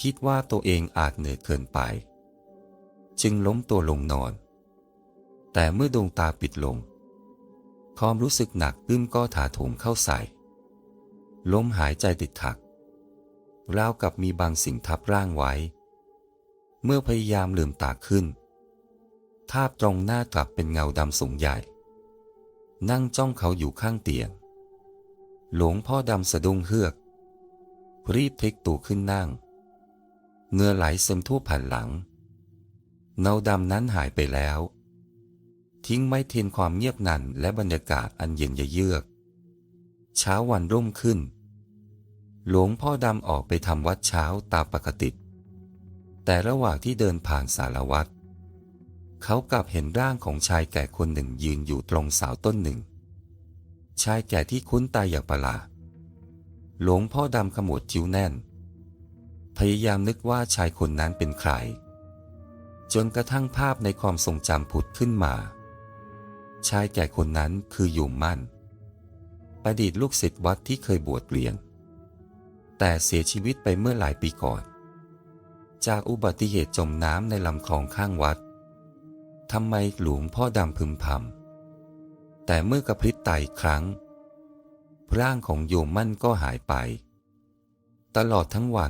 คิดว่าตัวเองอาจเหนื่อยเกินไป จึงล้มตัวลงนอน แต่เมื่อดวงตาปิดลง ความรู้สึกหนักอึ้มก็ถาโถมเข้าใส่ ล้มหายใจติดขัดราวกับมีบางสิ่งทับร่างไว้ เมื่อพยายามลืมตาขึ้นภาพตรงหน้ากลับเป็นเงาดำสูงใหญ่ นั่งจ้องเขาอยู่ข้างเตียง หลวงพ่อดำสะดุ้งเฮือก รีบพลิกตัวขึ้นนั่ง เงื่อไหลซึมทั่วผ่านหลัง เงาดำนั้นหายไปแล้ว ทิ้งไม่เทียนความเงียบนันและบรรยากาศอันเย็นเยือก เช้าวันรุ่งขึ้น หลวงพ่อดำออกไปทำวัดเช้าตามปกติ แต่ระหว่างที่เดินผ่านสารวัตรเขากลับเห็นร่างของชายแก่คนหนึ่งยืนอยู่ตรงเสาต้นหนึ่ง ชายแก่ที่คุ้นตาอย่างประหลาดหลวงพ่อดำขมวดคิ้วแน่น พยายามนึกว่าชายคนนั้นเป็นใคร จนกระทั่งภาพในความทรงจำผุดขึ้นมา ชายแก่คนนั้นคือโยมมั่น ประดิษฐ์ลูกศิษย์วัดที่เคยบวชเรียน แต่เสียชีวิตไปเมื่อหลายปีก่อน จากอุบัติเหตุจมน้ำในลำคลองข้างวัดทำไมหลวงพ่อดำพึมพำแต่เมื่อกระพริบตาอีกครั้ง ร่างของโยมมั่นก็หายไป ตลอดทั้งวัน